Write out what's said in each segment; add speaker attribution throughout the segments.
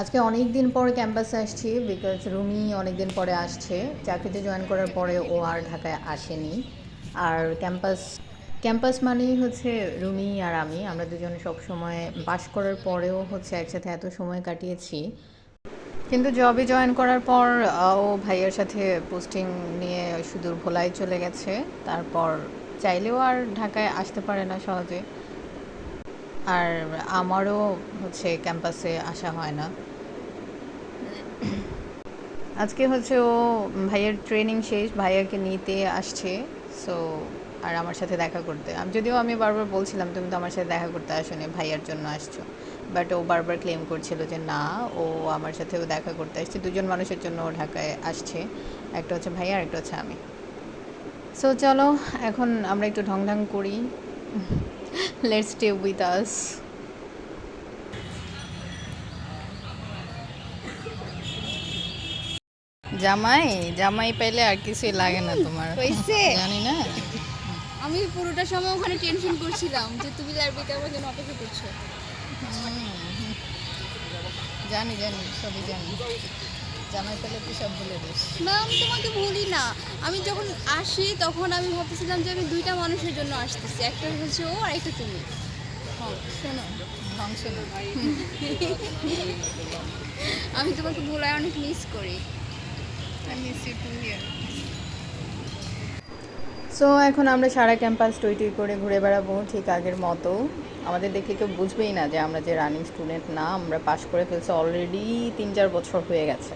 Speaker 1: আজকে অনেক দিন পর ক্যাম্পাসে আসছি বিকজ রুমি অনেক দিন পরে আসছে। চাকরিতে জয়েন করার পরে ও আর ঢাকায় আসেনি। আর ক্যাম্পাস ক্যাম্পাস মানেই হচ্ছে রুমি আর আমি। আমরা দুজন সব সময় পাশ করার পরেও হচ্ছে একসাথে এত সময় কাটিয়েছি। কিন্তু জবে জয়েন করার পর ও ভাইয়ের সাথে পোস্টিং নিয়ে সুদূর ভোলায় চলে গেছে। তারপর চাইলেও আর ঢাকায় আসতে পারে না সহজে। আর আমারও হচ্ছে ক্যাম্পাসে আসা হয় না। আজকে হচ্ছে ও ভাইয়ের ট্রেনিং শেষ, ভাইয়াকে নিতে আসছে সো আর আমার সাথে দেখা করতে। আমি, যদিও আমি বারবার বলছিলাম, তুমি তো আমার সাথে দেখা করতে আসোনি, ভাইয়ার জন্য আসছো। বাট ও বারবার ক্লেম করছিল যে, না, ও আমার সাথেও দেখা করতে আসছে। দুজন মানুষের জন্য ও ঢাকায় আসছে। একটা হচ্ছে ভাইয়া, আর একটা হচ্ছে আমি। সো চলো, এখন আমরা একটু ঢং ঢং করি। লেটস স্টে উইথ আস জামাই জামাই পাইলে আর কিছুই লাগে না তোমার।
Speaker 2: হয়েছে?
Speaker 1: জানি না।
Speaker 2: আমি পুরোটা সময় ওখানে টেনশন করছিলাম যে তুমি লাইব্রেরিতে আমার জন্য অপেক্ষা করছ।
Speaker 1: জানি জানি সবই জানি। জামাই পেলে তুই সব ভুলে দিস।
Speaker 2: না আমি তোমাকে বলি না আমি যখন আসি তখন আমি ভাবতেছিলাম যে আমি দুইটা মানুষের জন্য আসতেছি একটা হচ্ছে ও আর একটা তুমি।
Speaker 1: হ্যাঁ, শোনো শোনো
Speaker 2: আমি তোমাকে ভোলায় অনেক মিস করি।
Speaker 1: সো এখন আমরা সারা ক্যাম্পাস টই টই করে ঘুরে বেড়াবো ঠিক আগের মতো। আমাদের দেখে কেউ বুঝবেই না যে আমরা যে রানিং স্টুডেন্ট না আমরা পাশ করে ফেলছি অলরেডি তিন চার বছর হয়ে গেছে।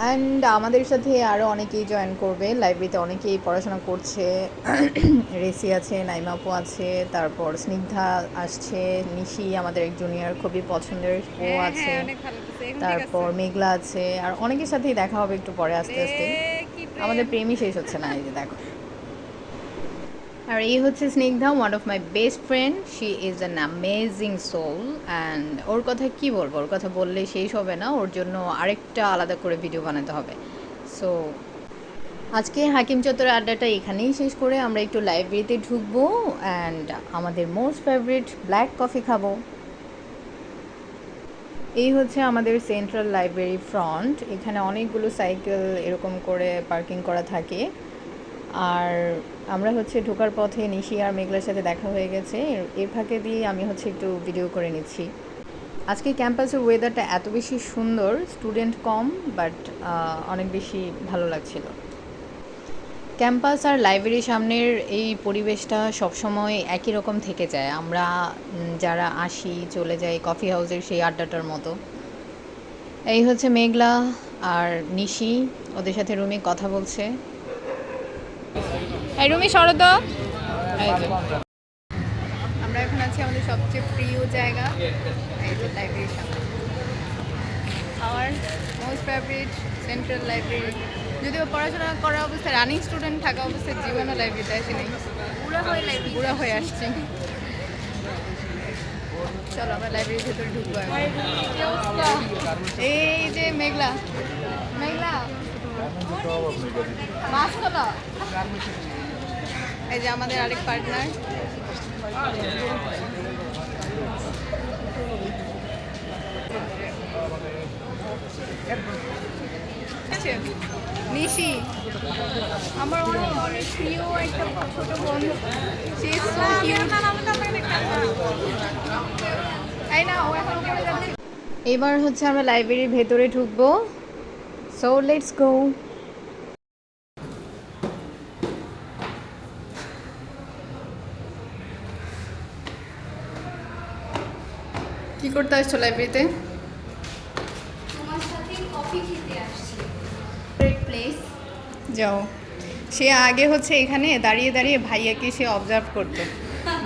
Speaker 1: অ্যান্ড আমাদের সাথে আরও অনেকেই জয়েন করবে। লাইব্রেরিতে অনেকেই পড়াশোনা করছে। রেসি আছে নাইমাপু আছে তারপর স্নিগ্ধা আসছে নিশি আমাদের এক জুনিয়র খুবই পছন্দের ও আছে। তারপর মেঘলা আছে আর অনেকের সাথেই দেখা হবে একটু পরে আস্তে আস্তে। আমাদের প্রেমই শেষ হচ্ছে না এই যে দেখো। আর এই হচ্ছে Snigdha one of my best friend she is an amazing soul and ওর কথা কি বলব? ওর কথা বললে শেষ হবে না ওর জন্য আরেকটা আলাদা করে ভিডিও বানাতে হবে। সো আজকে হাকিম চত্বরের আড্ডাটা এখানেই শেষ করে আমরা একটু লাইব্রেরিতে ঢুকবো অ্যান্ড আমাদের মোস্ট ফেভারিট ব্ল্যাক কফি খাব। এই হচ্ছে আমাদের সেন্ট্রাল লাইব্রেরি ফ্রন্ট এখানে অনেকগুলো সাইকেল এরকম করে পার্কিং করা থাকে। আর আমরা হচ্ছে ঢোকার পথে নিশি আর মেঘলার সাথে দেখা হয়ে গেছে। এর- ফাঁকে দিয়ে আমি হচ্ছে একটু ভিডিও করে নিচ্ছি। আজকে ক্যাম্পাসের ওয়েদারটা এত বেশি সুন্দর স্টুডেন্ট কম বাট অনেক বেশি ভালো লাগছিল। ক্যাম্পাস আর লাইব্রেরির সামনের এই পরিবেশটা সবসময় একই রকম থেকে যায়। আমরা যারা আসি, চলে যাই কফি হাউসের সেই আড্ডাটার মতো। এই হচ্ছে মেঘলা আর নিশি, ওদের সাথে রুমি কথা বলছে। এই রুমি শরদ আমরা এখন আছি আমাদের সবচেয়ে প্রিয় জায়গা, এই আমার মোস্ট ফেভারিট সেন্ট্রাল লাইব্রেরি যদিও পড়াশোনা করা অবস্থায় রানিং স্টুডেন্ট থাকা অবস্থায় জীবনও লাইব্রেরিতে আসেনি
Speaker 2: পুরো হয়ে লাইব্রেরি
Speaker 1: বুড়া হয়ে আসছি। চলো আমরা লাইব্রেরির ভেতরে ঢুকবো এই যে মেঘলা। মেঘলা। মাছ এই যে আমাদের আরেক পার্টনার আমার অনেক অনেক প্রিয় একটা ছোট বোন। সে কিউট না। ও এখন যাচ্ছে। এবার হচ্ছে আমরা লাইব্রেরির ভেতরে ঢুকবো। সো লেটস গো কি করতে আসছো লাইব্রেরিতে
Speaker 2: তোমার সাথে কফি খেতে আসছি গ্রেট প্লেস
Speaker 1: যাও। সে আগে হচ্ছে এখানে দাঁড়িয়ে দাঁড়িয়ে ভাইয়াকে সে অবজার্ভ করতো।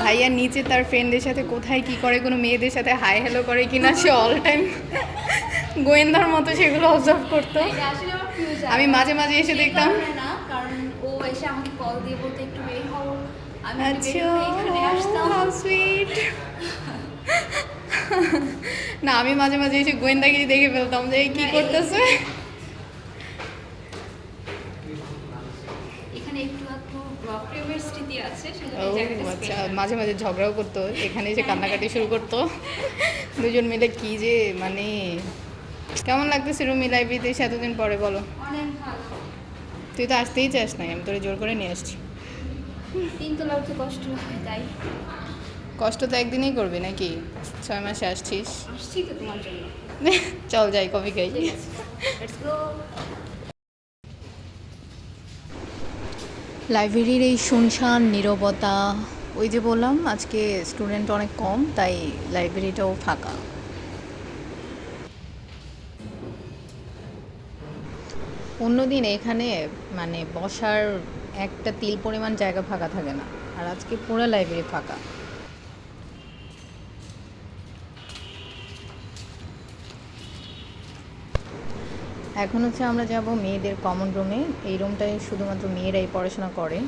Speaker 1: ভাইয়া নিচে তার ফ্রেন্ডদের সাথে কোথায় কি করে কোনো মেয়েদের সাথে হাই হ্যালো করে কিনা সে অল টাইম গোয়েন্দার মতো সেগুলো অবজার্ভ করতো। আমি মাঝে মাঝে এসে দেখতাম।
Speaker 2: না আমি
Speaker 1: আচ্ছা না আমি মাঝে মাঝে এসে গোয়েন্দাগিরি দেখে ফেলতাম যে কি করতেছে
Speaker 2: এখানে একটু একটু প্রেমের স্মৃতি আছে সেজন্য
Speaker 1: ও আচ্ছা মাঝে মাঝে ঝগড়াও করতো। এখানে এসে কান্নাকাটি শুরু করতো। দুজন মিলে কি যে মানে কেমন লাগতেছে রুমি লাইব্রেরিতে এসে এতদিন পরে বলো। তুই তো আসতেই চাস নাই আমি তোরে জোর করে নিয়ে আসছি।
Speaker 2: তিনতলা উঠতে কষ্ট হয় তাই।
Speaker 1: কষ্ট তো একদিনই করবি নাকি? ছয় মাসে আসছিস।
Speaker 2: আসছি তো তোমার জন্য।
Speaker 1: চল যাই কফি খাই। লাইব্রেরির এই শুনশান, নিরবতা, ওই যে বললাম, আজকে স্টুডেন্ট অনেক কম, তাই লাইব্রেরিটাও ফাঁকা। অন্যদিন এখানে মানে বসার একটা তিল পরিমাণ জায়গা ফাঁকা থাকে না। আর আজকে পুরো লাইব্রেরি ফাঁকা। এখন হচ্ছে আমরা যাব মেয়েদের কমন রুমে এই রুমটায় শুধুমাত্র মেয়েরাই পড়াশোনা করে।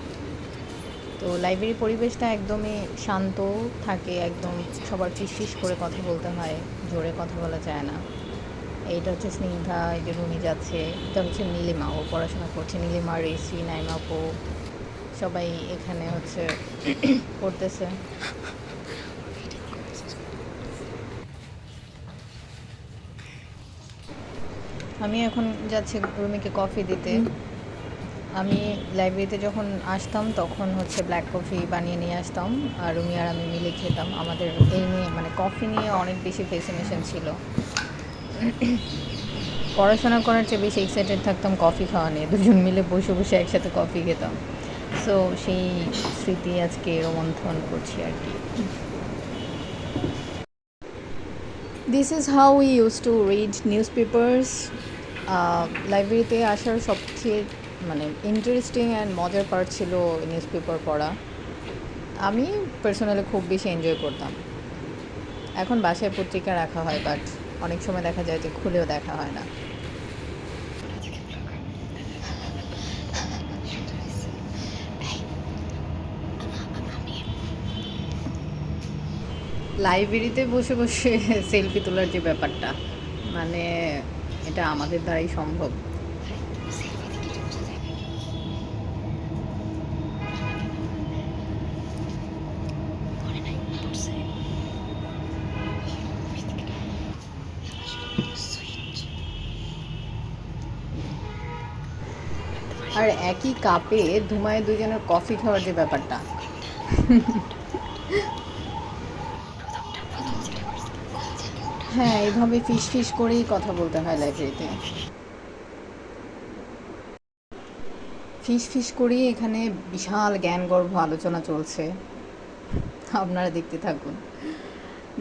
Speaker 1: তো লাইব্রেরি পরিবেশটা একদমই শান্ত থাকে, একদম সবার ফিস করে কথা বলতে হয়, জোরে কথা বলা যায় না। এইটা হচ্ছে স্নিগ্ধা, এই যে রুমি যাচ্ছে, এটা হচ্ছে নীলিমা, ও পড়াশোনা করছে। নীলিমা রেসি নাইমা আপু সবাই এখানে হচ্ছে পড়তেছে আমি এখন যাচ্ছি রুমিকে কফি দিতে। আমি লাইব্রেরিতে যখন আসতাম তখন হচ্ছে ব্ল্যাক কফি বানিয়ে নিয়ে আসতাম। আর রুমি আর আমি মিলে খেতাম। আমাদের এই নিয়ে মানে কফি নিয়ে অনেক বেশি ফেসিনেশন ছিল। পড়াশোনা করার চেয়ে বেশি এক্সাইটেড থাকতাম কফি খাওয়া নিয়ে। দুজন মিলে বসে বসে একসাথে কফি খেতাম। সো সেই স্মৃতি আজকে রোমন্থন করছি আর কি। This is how we use to read newspapers লাইব্রেরিতে আসার সবচেয়ে মানে ইন্টারেস্টিং অ্যান্ড মজার পার্ট ছিল নিউজ পেপার পড়া। আমি পার্সোনালি খুব বেশি এনজয় করতাম। এখন বাসায় পত্রিকা রাখা হয় বাট অনেক সময় দেখা যায় যে খুলেও দেখা হয় না। লাইব্রেরিতে বসে বসে সেলফি তোলার যে ব্যাপারটা মানে এটা আমাদের দ্বারাই সম্ভব। আর একই কাপে ধুমায় দুজনের কফি খাওয়ার যে ব্যাপারটা। হ্যাঁ এইভাবে ফিস ফিস করেই কথা বলতে হয় লাইব্রেরিতে ফিস ফিস করেই এখানে বিশাল জ্ঞানগর্ভ আলোচনা চলছে। আপনারা দেখতে থাকুন।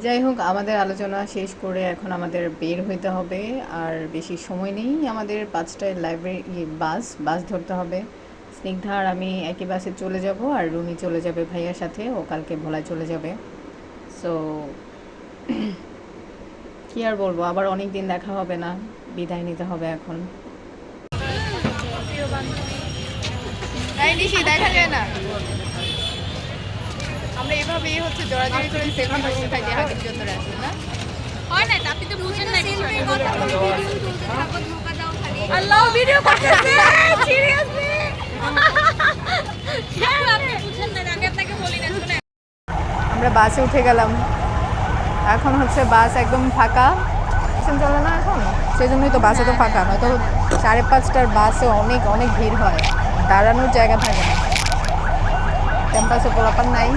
Speaker 1: যাই হোক, আমাদের আলোচনা শেষ করে এখন আমাদের বের হইতে হবে। আর বেশি সময় নেই, আমাদের পাঁচটায় লাইব্রেরি বাস বাস ধরতে হবে। স্নিগ্ধা আর আমি একই বাসে চলে যাব, আর রুমি চলে যাবে ভাইয়ার সাথে, ও কালকে ভোলায় চলে যাবে। সো কি আর বলব? আবার অনেক দিন দেখা হবে না বিদায় নিতে হবে এখন। দেখা যায় না। আমরা এভাবেই হচ্ছে জোড়াজোড়ি করে সেলফি করতে থাকি হাতের চত্বরে আসলে না?
Speaker 2: হয় না আপনি তো বুঝেন না বিষয়টা
Speaker 3: আল্লাহ ভিডিও করতেছে! সিরিয়াসলি!
Speaker 2: আপনি বুঝেন না আমি আপনাকে বলি না শুনে
Speaker 1: আমরা বাসে উঠে গেলাম। এখন হচ্ছে বাস একদম ফাঁকা। স্টেশন চলে না এখন? সেই জন্যই তো বাসে তো ফাঁকা নয়তো সাড়ে পাঁচটার বাসে অনেক অনেক ভিড় হয়। দাঁড়ানোর জায়গা থাকে না। ক্যাম্পাসে পোলাপান নাই।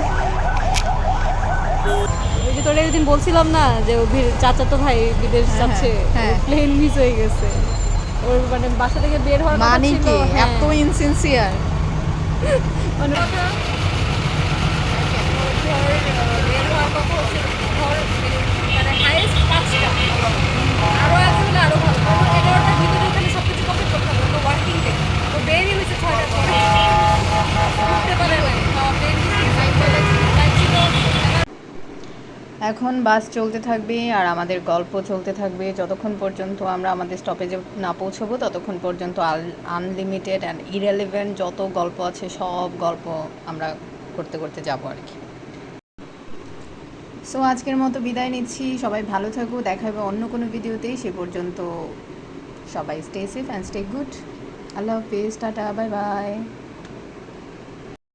Speaker 3: তোরা একদিন বলছিলাম না যে ও ভিড় চাচাতো ভাই বিদেশ
Speaker 1: হ্যাঁ,
Speaker 3: যাচ্ছে
Speaker 1: হ্যাঁ।
Speaker 3: প্লেন মিস হয়ে গেছে। ওর মানে বাসা থেকে বের হওয়ার
Speaker 1: মানে কি?
Speaker 3: হ্যাঁ।
Speaker 1: এত ইনসিনসিয়ার
Speaker 3: মানে
Speaker 1: এখন বাস চলতে থাকবে আর আমাদের গল্প চলতে থাকবে। যতক্ষণ পর্যন্ত আমরা আমাদের স্টপেজে না পৌঁছবো, ততক্ষণ পর্যন্ত আনলিমিটেড অ্যান্ড ইরেলিভেন্ট যত গল্প আছে, সব গল্প আমরা করতে করতে যাব আর কি। সো আজকের মতো বিদায় নিচ্ছি। সবাই ভালো থাকো, দেখা হবে অন্য কোনো ভিডিওতেই সে পর্যন্ত সবাই stay safe and stay good আল্লাহ হাফিজ, টাটা বাই বাই